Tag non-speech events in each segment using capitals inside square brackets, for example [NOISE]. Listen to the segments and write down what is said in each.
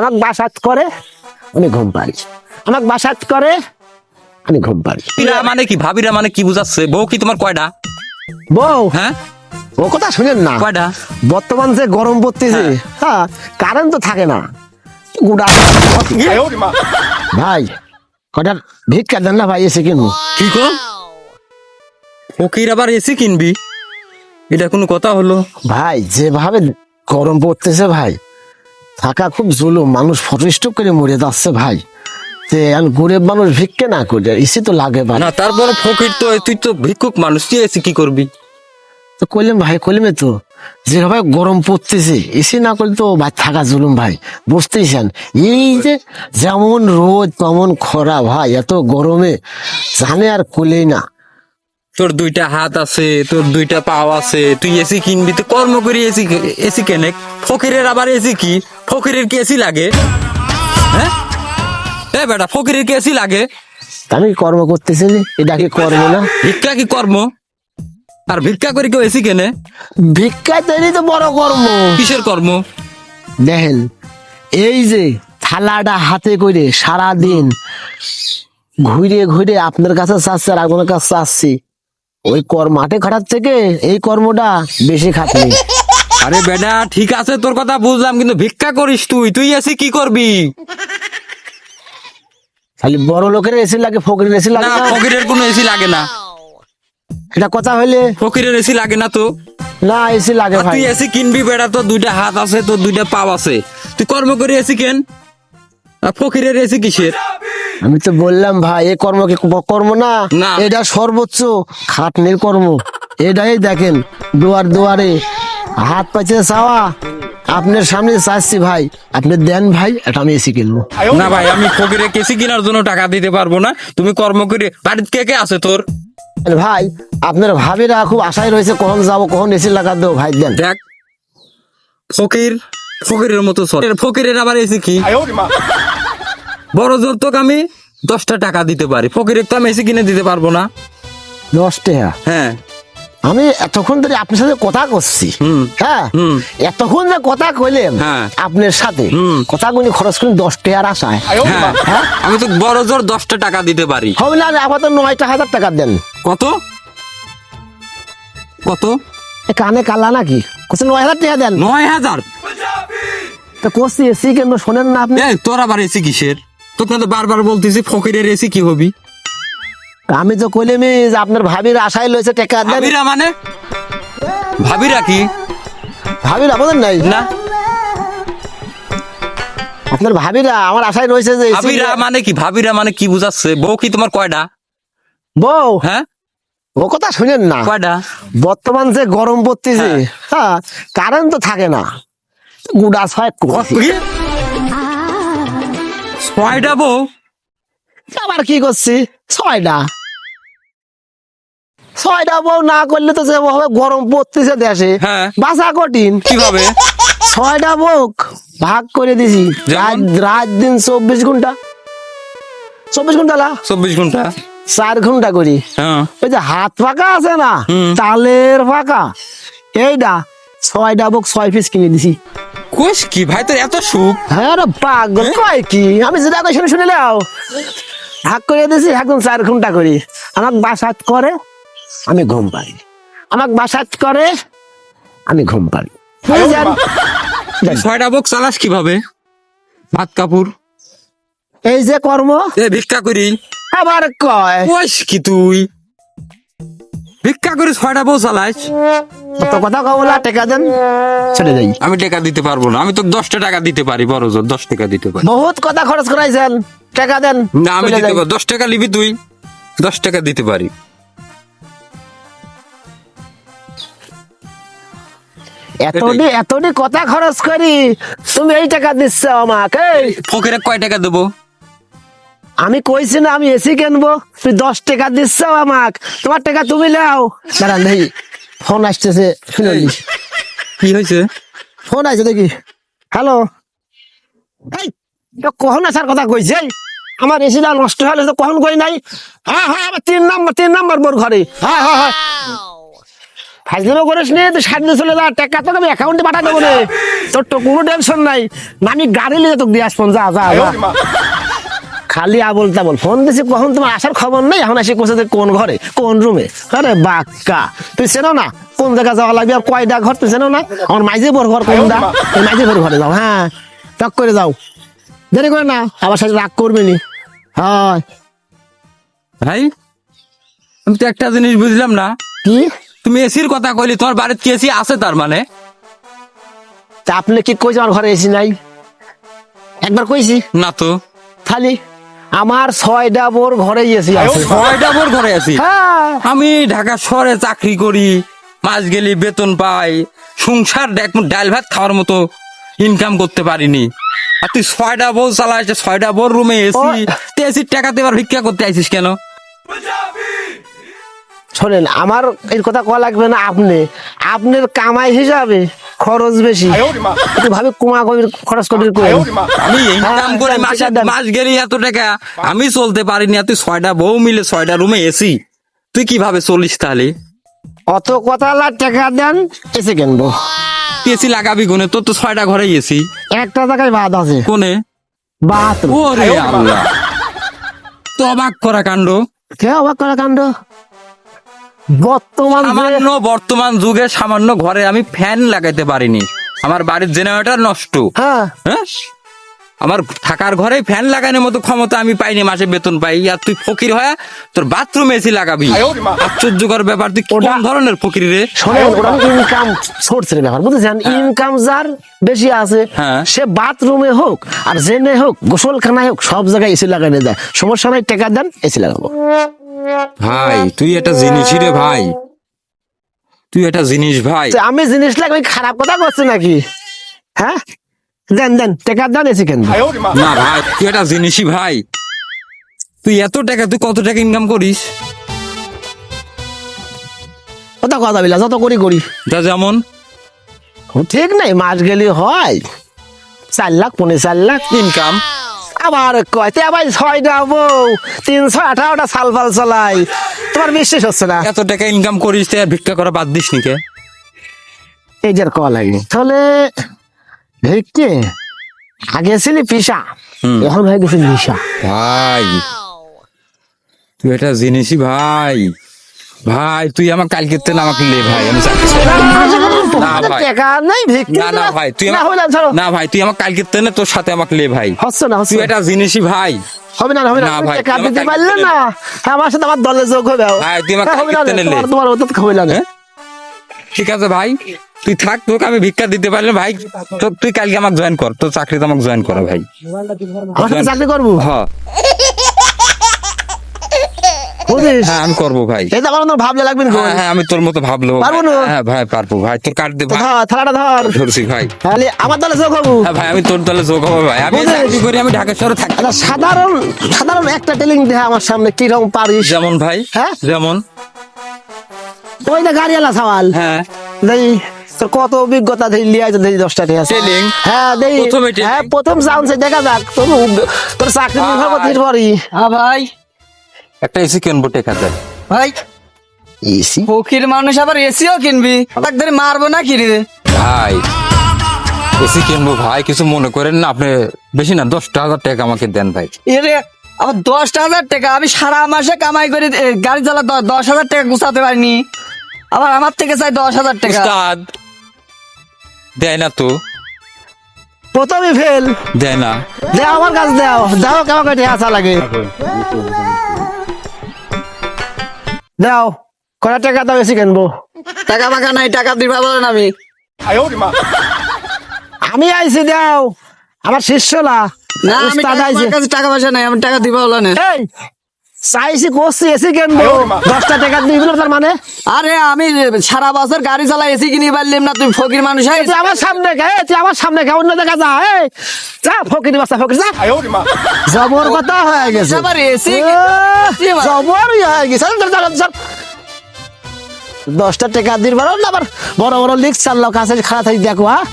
আমাকে বাসাত করে আমি ঘুম পারি আমাকে বাসাত করে আমি ঘুম পারি ভাবিরা মানে কি ভাবিরা মানে কি বুঝাচ্ছে? বউ কি তোমার কয়টা বউ? হ্যাঁ? ও কথা শুনেন না। কয়টা বর্তমান যে গরম পড়তেছে হ্যাঁ। কারেন্ট তো থাকে না। গুড়া। ভাই কটার ভিক্ষা দেন না ভাই এসে কিনবো। কি কো ফকির আবার এসি কিনবি? এটা কোনো কথা হলো। ভাই যেভাবে গরম পড়তেছে ভাই থাকা খুব জুলুম মানুষ ফটোস্টপ করে মরে যাচ্ছে ভাই। যে গরিব মানুষ ভিক্ষে না করে এসে তো লাগে ভাই। না তারপর ফকির তো তুই তো ভিক্ষুক মানুষ তুই এসি কি করবি? তো কইলাম ভাই কইলামে তো যেভাবে গরম পড়তেছে এসি না করলে তো ভাই থাকা জুলুম ভাই বুঝতেইছেন এই যে যেমন রোদ তেমন খরা ভাই এত গরমে জানে আর কোলেই না। তোর দুইটা হাত আছে তোর দুইটা পাও আছে তুই এসি কিনবি তুই কর্ম করি এসি এসি কেনে ফকিরের আবার এসি কি? ফকিরের কি এসি লাগে? হ্যাঁ? এ বেটা ফকিরের কি এসি লাগে? আমি কর্ম করতেছি এটা কি কর্ম না? ভিক্ষা কি কর্ম? আর ভিক্ষা করে কেউ এসি কেনে? ভিক্ষা তৈরি তো বড় কর্ম। কিসের কর্ম? দেখেন এই যে থালাটা হাতে করে সারা দিন ঘুরে ঘুরে আপনার কাছে চাচ্ছি আর আপনার কাছে চাচ্ছি ওই কর মাঠে খাটার থেকে এই কর্মটা বেশি খাটনি। [LAUGHS] আরে বেটা ঠিক আছে তোর কথা বুঝলাম কিন্তু ভিক্ষা করিস তুই তুই এসি কি করবি? খালি বড় লোকের এসি লাগে ফকরের এসি লাগে না ফকিরের কোনো এসি লাগে না। এটা কথা হইলে? ফকিরের এসি লাগে না তো। না এসি লাগে ভাই তুই এসি কিনবি বেটা তোর দুইটা হাত আছে তোর দুইটা পাও আছে। তুই কর্ম করে এসি কেন? আর ফকিরের এসি কিসের? আমি তো বললাম ভাই এই কর্ম কি কর্ম না? না। এটা সর্বোচ্চ খাটনির কর্ম। এটাই দেখেন দুয়ার দুয়ারে। হাত পাচ্ছে চাওয়া। আপনার সামনে চাচ্ছি ভাই। আপনি দেন ভাই এটা আমি এসি কিনবো। না ভাই আমি ফকিরে কেসি কেনার জন্য টাকা দিতে পারব না। তুমি কর্ম করে বাড়িতে কে কে আছে তোর? ভাই আপনার ভাবিরা খুব আশায় রয়েছে কখন যাব কখন এসি লাগা দেবো ভাই দেন। দেখ ফকির ফকিরের মতো সর ফকিরের আবার এসি কি? বড় জোর তোকে আমি দশটা টাকা দিতে পারি। ফকিরের তো আমি এসি কিনে দিতে পারব না। দশ টাকা? হ্যাঁ। আমি এতক্ষণ ধরে আপনার সাথে কথা করছি। হুম। হ্যাঁ? এতক্ষণ যে কথা কইলেন হ্যাঁ। আপনার সাথে হুম। কথা গুলি খরচ করে দশ টাকার আশায়। হ্যাঁ। হ্যাঁ? আমি তো বড় জোর দশটা টাকা দিতে পারি। হবে না আপাতত নয়টা হাজার টাকা দেন। কত? কত? এ কানে কালা নাকি? কোথায় নয় হাজার টাকা দেন। নয় হাজার? তো কোসি এসি কেন শোনেন না আপনি? তোর আবার এসি কিসের? তোকে তো বারবার বলতেছি ফকিরের এসি কি হবি? আমি তো কইলাম যে আপনার ভাবির আশায় লইছে টাকা দেন। ভাবিরা মানে? ভাবিরা কি? ভাবির আমাদের নাই। না। আপনার ভাবিরা আমার আশায় রয়েছে যে ভাবিরা মানে কি? ভাবিরা মানে কি বুঝাচ্ছে? বউ কি তোমার কয়টা বউ? হ্যাঁ? ও কথা শুনেন না। কয়টা বর্তমান যে গরম পড়তেছে হ্যাঁ। কারেন্ট তো থাকে না। গুড়া ছয়? ছয়টা বউ? আবার কি করছি? ছয়টা। ছয়টা বউ না করলে তো যেভাবে গরম পড়তেছে দেশে হ্যাঁ। বাঁচা কঠিন। কীভাবে? ছয়টা বুক ভাগ করে দিছি। রাত দিন চব্বিশ ঘণ্টা। চব্বিশ ঘণ্টা না? চব্বিশ ঘণ্টা। চার ঘণ্টা করি। হ্যাঁ। ওই যে হাত ফাঁকা আছে না। তালের ফাঁকা। এইটা ছয়টা বুক ছয় পিস কিনে দিছি। কোষ কি ভাই তোর এত সুখ? হ্যাঁ রে পাগল কয় কি? আমি যেটা কই শুনে শুনে নাও। ভাগ করে দিছি একদম চার ঘণ্টা করি। আমাক বাসাত করে আমি ঘুম পাই। আমাক বাসাত করে আমি ঘুম পাই। ছয়টা বক চালাস কীভাবে? ভাত কাপুর এই যে কর্ম। এ ভিক্ষা করি। আবার কয়? কোষ কি তুই? ভিক্ষা করে ছয়টা বউ চালাস? কত কথা কবলা টাকা দেন। ছেড়ে যাই। আমি টাকা দিতে পারব না আমি তো দশটা টাকা দিতে পারি বড় জোর দশ টাকা দিতে পারি। বহুত কথা খরচ করাইছেন টাকা দেন না আমি দিতে যাই। পারি দশ টাকা নিবি তুই দশ টাকা দিতে পারি। এতটি এতটি কথা খরচ করি তুমি এই টাকা দিচ্ছ আমাকে। ফকিরে কয় টাকা দেবো? আমি কইছি না আমি এসি কিনবো তুই দশ টাকা দিচ্ছ আমাক তোমার টাকা তুমি নাও। দাঁড়া নেই ফোন আসতেছে শুনে নিস কি হয়েছে? ফোন আছে দেখি। হ্যালো এই কখন আসার কথা কইছে। আমার এসিটা নষ্ট হলে তো কখন কই নাই। হ্যাঁ হ্যাঁ আমার তিন নাম্বার তিন নাম্বার মোর ঘরে। হ্যাঁ হ্যাঁ হ্যাঁ ফাইজলামো করিস নি তুই সাত চলে যা টাকা তোকে আমি অ্যাকাউন্টে পাঠা দেবো রে তোর তো কোনো টেনশন নাই। না আমি গাড়ি নিয়ে তোকে দিয়ে আসব যা যা যা। খালি আবল তাবল। ফোন দিছি কখন তোমার আসার খবর নেই? এখন এসে কোথাতে কোন ঘরে? কোন রুমে? আরে বাক্কা। তুই চেনো না? কোন জায়গা যাওয়া লাগবে আর কয়টা ঘর? তুই চেনো না? আমার মাইজে বড় ঘর কোনটা মাইজে বড় ঘরে যাও হ্যাঁ। টক করে যাও। দেরি করে না আমার সাথে রাগ করবে নি। হয়। ভাই আমি তো একটা জিনিস বুঝলাম না। কি? তুমি এসির কথা কইলি তোমার বাড়িতে কি এসি আছে তার মানে? তা আপনি কি কইছে আমার ঘরে এসি নাই? একবার কইছি। না তো। খালি। আমার ছয়টা বোর ঘরে আছে ছয়টা বোর ঘরে আছি? হ্যাঁ। আমি ঢাকা শহরে চাকরি করি মাস গেলি বেতন পাই সংসার ডাল ভাত খাওয়ার মতো ইনকাম করতে পারিনি। আর তুই ছয়টা বউ চালাইছ ছয়টা বোর রুমে এসি তুই এসির টাকাতে এবার ভিক্ষা করতে আইছিস কেন? শোনেন আমার এর কথা কয়া লাগবে না আপনি। আপনার কামাই হিসাবে খরচ বেশি। ভাবে কুমা কবির খরচ কবির করে আমি ইনকাম করে হ্যাঁ, মাসে মাস গেলি এত টাকা আমি চলতে পারিনি আর তুই ছয়টা বউ মিলে ছয়টা রুমে এসি তুই কীভাবে চলিস তাহলে? অত কথা লাখ টাকা দেন এসে কিনবো। এসি লাগাবি কোনে? তোর তো ছয়টা ঘরে এসি একটা জায়গায় বাদ আছে। কোনে? বাথরুম। ওরে আল্লাহ। তো অবাক করা কাণ্ড। কে অবাক করা কাণ্ড? বর্তমান সামান্য বর্তমান যুগে সামান্য ঘরে আমি ফ্যান লাগাইতে পারিনি। আমার বাড়ির জেনারেটর নষ্ট। হ্যাঁ। হ্যাঁ? আমার থাকার ঘরে ফ্যান লাগানোর মতো ক্ষমতা আমি পাইনি মাসে বেতন পাই। আর তুই ফকির হয়ে তোর বাথরুম এসি লাগাবি। আশ্চর্যকর ব্যাপার তুই কোন ধরনের ফকির রে? ওটা ইনকাম সোর্সের ব্যাপার বুঝেছেন? ইনকাম যার বেশি আছে হ্যাঁ। সে বাথরুমে হোক আর জেনে হোক গোসলখানায় হোক সব জায়গায় এসি লাগানো যায় সমস্যা নাই টাকা দেন এসি লাগাবো। ভাই তুই এটা জিনিসই রে ভাই। তুই একটা জিনিস ভাই। আমি জিনিস লাগে ওই খারাপ কথা করছে নাকি? হ্যাঁ? দেন দেন টাকা দেন এসি কেন না ভাই তুই একটা জিনিসই ভাই। তুই এত টাকা তুই কত টাকা ইনকাম করিস? কথা কথা বিলা যত করি করি। যা যেমন। ঠিক নাই মাস গেলে হয়। চার লাখ পনেরো চার লাখ ইনকাম আবার কয়তে আবার ছয়টা বউ তিনশো আঠারোটা সাল ফাল চলাই। তোমার বিশ্বাস হচ্ছে না? এত টাকা ইনকাম করিস আর ভিক্ষা করা বাদ দিস নিকে এই যে কল লাগে। তাহলে দেখতে আগে ছিলি পিসা। এখন হয়ে গেছে নিশা ভাই তুই এটা জিনিসই ভাই। ভাই তুই আমার কালকে তেন আমাকে লে ভাই আমি না ভাই। না না তুই না ভাই তুই আমার কালকে তোর সাথে আমাকে লে ভাই। হচ্ছে না তুই না। একটা জিনিসই ভাই। হবে না হবে না। টাকা দিতে পারলে না। আমার সাথে আমার দলে যোগ হবে ভাই, তুই আমার কালকে। তোমার- হবে না। হ্যাঁ? ঠিক আছে ভাই তুই থাক তোকে আমি ভিক্ষা দিতে পারলে ভাই তো- তুই কালকে আমাকে জয়েন কর তোর চাকরিতে আমাকে জয়েন করা ভাই। চাকরি করব? হ্যাঁ। বুঝিস হ্যাঁ আমি করব ভাই। এই তো আমার ভাবলে লাগবে না হ্যাঁ হ্যাঁ আমি তোর মতো ভাবলো পারব না? হ্যাঁ ভাই পারব। ভাই তোর কাট দে ভাই। ধর থালাটা ধর। ধরছি ভাই। তাহলে আমার দলে যোগ হব। হ্যাঁ ভাই আমি তোর দলে যোগ হব ভাই। আমি চাকরি করি আমি ঢাকা শহরে থাকি। আচ্ছা সাধারণ সাধারণ একটা টেলিং আমার সামনে কীরকম পারিস? যেমন ভাই হ্যাঁ? যেমন। ওই না গাড়িওয়ালা সওয়াল। হ্যাঁ। দেই তোর কত অভিজ্ঞতা দেই লিয়ে আইছে দেই দশটা ঠিক আছে? হ্যাঁ দেই। প্রথমে হ্যাঁ প্রথম চান্সে দেখা যাক। তোর তোর চাকরি নির্ভর করতে পারি হ্যাঁ ভাই। একটা এসি কিনবো টেকা দেয় ভাই এসি ফকির মানুষ আবার এসিও কিনবি। তাক ধরে মারবো না কি রে ভাই এসি কিনবো ভাই কিছু মনে করেন না আপনি বেশি না দশটা হাজার টাকা আমাকে দেন ভাই। এরে আবার দশ হাজার টাকা আমি সারা মাসে কামাই করে এ, গাড়ি চালা দ- দশ হাজার টাকা গুছাতে পারিনি। আবার আমার থেকে চাই দশ হাজার টাকা। উস্তাদ দেয় না তো। প্রথমে ফেল। দেয় না। দে আমার কাছে দাও। দাও কেমন কেটে আসা লাগে। দাও কটা টাকা দাও এসি কিনবো? টাকা ফাঁকা নাই টাকা দিবা বলেন আমি। আমি আইছি দাও। আমার শিষ্যলা না। আমি টাকা- আমার কাছে টাকা পয়সা নাই আমি টাকা দিবা বলেন। এই চাইছি করছি এসি কিনবো। দশটা টাকা দিবি না তার মানে? আরে আমি সারা বছর গাড়ি চালাই এসি কিনি পারলাম না তুই ফকির মানুষ হয়ে তুই আমার সামনে তুই আমার সামনে অন্য দেখা যা এই যা ফকির বাসা ফকির যা। জবর কথা হয়ে গেছে। আবার এসি জবর ইয়ে হয়ে গেছে। চল, চল, চল, চল। দশটা টাকা দিন বলো না আবার বড় বড় লিক চাললো কাছে খারাপ থাকি দেখো হ্যাঁ?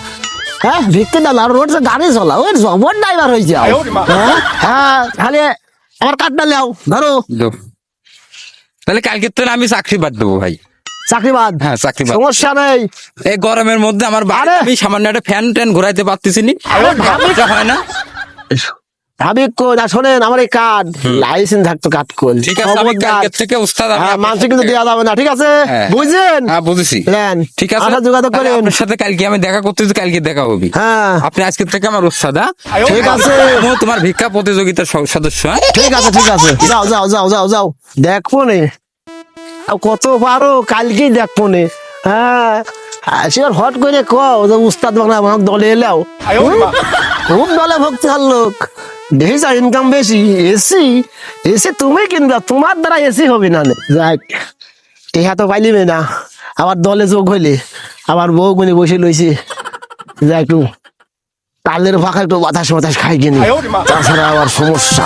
হ্যাঁ ভিক্ষে দাও আর রোড গাড়ি চলা ওই জবর ড্রাইভার হয়ে যাও। হ্যাঁ? হ্যাঁ খালি আমার না লেও ধরো। তাহলে কালকে তো আমি চাকরি বাদ দেবো ভাই। চাকরি বাদ? হ্যাঁ, চাকরিবাদ। সমস্যা নেই। এই গরমের মধ্যে আমার বাড়ি! আমি সামান্য একটা ফ্যান ট্যান ঘুরাইতে পারতেছি নি। হয় না। শোনেন আমার এই কার্ড। লাইসেন্স থাকতো কল থেকে উস্তাদ হ্যাঁ মানুষ কিন্তু দেওয়া যাবে না ঠিক আছে? হ্যাঁ। হ্যাঁ বুঝেছি। প্ল্যান ঠিক আছে। আচ্ছা যোগাযোগ তাহলে করেন। আপনার সাথে কালকে আমি দেখা করতেছি কালকে দেখা হবে। হ্যাঁ। আপনি আজকে থেকে আমার উস্তাদ হ্যাঁ? ঠিক আছে। তোমার ভিক্ষা প্রতিযোগিতার সদস্য হ্যাঁ? ঠিক আছে ঠিক আছে। যাও যাও যাও যাও যাও। দেখব নে। কত পারো কালকেই দেখব নে। হ্যাঁ। হট করে কও যে উস্তাদ বাংলা আমার দলে এলাও। খুব দলে ভক্তি হল লোক দেখি ইনকাম বেশি এসি এসি তুমি কিনবা তোমার দ্বারা এসি হবে না। যাক টেহা তো পাইলিবে না আবার দলে যোগ হইলে আবার বউ গুনি বসে লইছে যা একটু তালের ফাঁকা একটু বাতাস বাতাস খাই কিনি তাছাড়া আবার সমস্যা